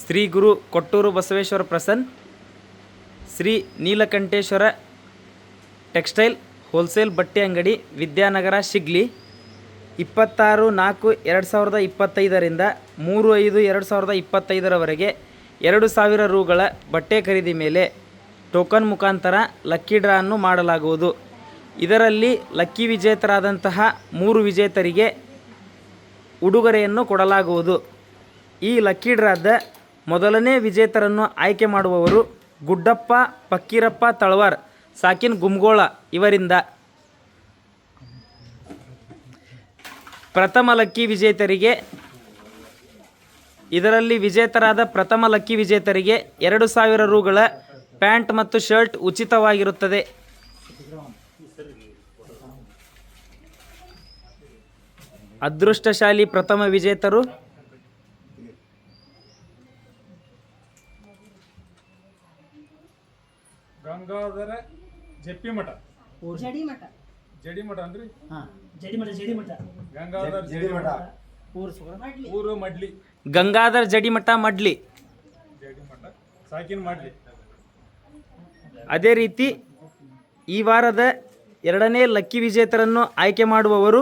Shri Guru Kotturu Basaveshwara Prasan Shri Neelakanteshwara textile, wholesale ಬಟ್ಟೆ ಅಂಗಡಿ, ವಿದ್ಯಾನಗರ ಶಿಗ್ಲಿ, ಇಪ್ಪತ್ತಾರು ನಾಲ್ಕು ಎರಡು ಸಾವಿರದ ಇಪ್ಪತ್ತೈದರಿಂದ ಮೂರು ಐದು ಎರಡು ಸಾವಿರದ ಇಪ್ಪತ್ತೈದರವರೆಗೆ ಎರಡು ಸಾವಿರ ರೂಗಳ ಬಟ್ಟೆ ಖರೀದಿ ಮೇಲೆ ಟೋಕನ್ ಮುಖಾಂತರ ಲಕ್ಕಿ ಡ್ರಾ ಅನ್ನು ಮಾಡಲಾಗುವುದು. ಇದರಲ್ಲಿ ಲಕ್ಕಿ ವಿಜೇತರಾದಂತಹ ಮೂರು ವಿಜೇತರಿಗೆ ಉಡುಗೊರೆಯನ್ನು ಕೊಡಲಾಗುವುದು. ಈ ಲಕ್ಕಿ ಡ್ರಾದ ಮೊದಲನೇ ವಿಜೇತರನ್ನು ಆಯ್ಕೆ ಮಾಡುವವರು ಗುಡ್ಡಪ್ಪ ಪಕ್ಕೀರಪ್ಪ ತಳವಾರ್, ಸಾಕಿನ್ ಗುಮ್ಗೋಳ ಇವರಿಂದ. ಪ್ರಥಮ ಲಕ್ಕಿ ವಿಜೇತರಿಗೆ, ಇದರಲ್ಲಿ ವಿಜೇತರಾದ ಪ್ರಥಮ ಲಕ್ಕಿ ವಿಜೇತರಿಗೆ ಎರಡು ಸಾವಿರ ರುಗಳ ಪ್ಯಾಂಟ್ ಮತ್ತು ಶರ್ಟ್ ಉಚಿತವಾಗಿರುತ್ತದೆ. ಅದೃಷ್ಟಶಾಲಿ ಪ್ರಥಮ ವಿಜೇತರು ಗಂಗಾಧರ ಜಡಿ ಮಠ. ಜಡಿಮಠ ಅಂದ್ರಿ? ಹಾ ಜಡಿಮಠ ಜಡಿಮಠ ಗಂಗಾಧರ ಜಡಿಮಠ ಮಠ. ಊರು ಮಡ್ಲಿ. ಗಂಗಾಧರ್ ಜಡಿಮಠ ಮಡ್ಲಿ. ಜಡಿಮಠ ಸಾಕಿನ್ ಮಾಡ್ಲಿ. ಅದೇ ರೀತಿ ಈ ವಾರದ ಎರಡನೇ ಲಕ್ಕಿ ವಿಜೇತರನ್ನು ಆಯ್ಕೆ ಮಾಡುವವರು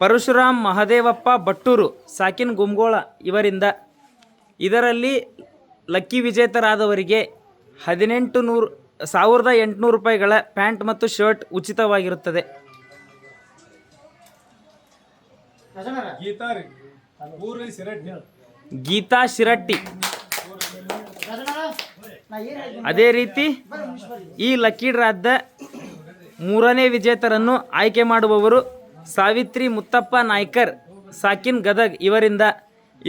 ಪರಶುರಾಮ್ ಮಹದೇವಪ್ಪ ಬಟ್ಟೂರು ಸಾಕಿನ್ ಗುಮ್ಗೋಳ ಇವರಿಂದ. ಇದರಲ್ಲಿ ಲಕ್ಕಿ ವಿಜೇತರಾದವರಿಗೆ ಹದಿನೆಂಟು ನೂರು ಸಾವಿರದ ಎಂಟುನೂರು ರೂಪಾಯಿಗಳ ಪ್ಯಾಂಟ್ ಮತ್ತು ಶರ್ಟ್ ಉಚಿತವಾಗಿರುತ್ತದೆ. ಗೀತಾ ಶಿರಟ್ಟಿ. ಅದೇ ರೀತಿ ಈ ಲಕ್ಕಿ ಡ್ರಾದ ಮೂರನೇ ವಿಜೇತರನ್ನು ಆಯ್ಕೆ ಮಾಡುವವರು ಸಾವಿತ್ರಿ ಮುತ್ತಪ್ಪ ನಾಯ್ಕರ್ ಸಾಕಿನ್ ಗದಗ್ ಇವರಿಂದ.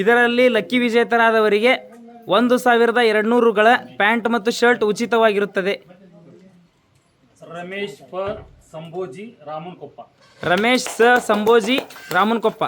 ಇದರಲ್ಲಿ ಲಕ್ಕಿ ವಿಜೇತರಾದವರಿಗೆ ಒಂದು ಸಾವಿರದ ಎರಡುನೂರುಗಳ ಪ್ಯಾಂಟ್ ಮತ್ತು ಶರ್ಟ್ ಉಚಿತವಾಗಿರುತ್ತದೆ. ರಮೇಶ್ ಪ. ಸಂಭೋಜಿ ರಾಮನ್ ಕೊಪ್ಪ. ರಮೇಶ್ ಸ. ಸಂಭೋಜಿ ರಾಮನ್ಕೊಪ್ಪ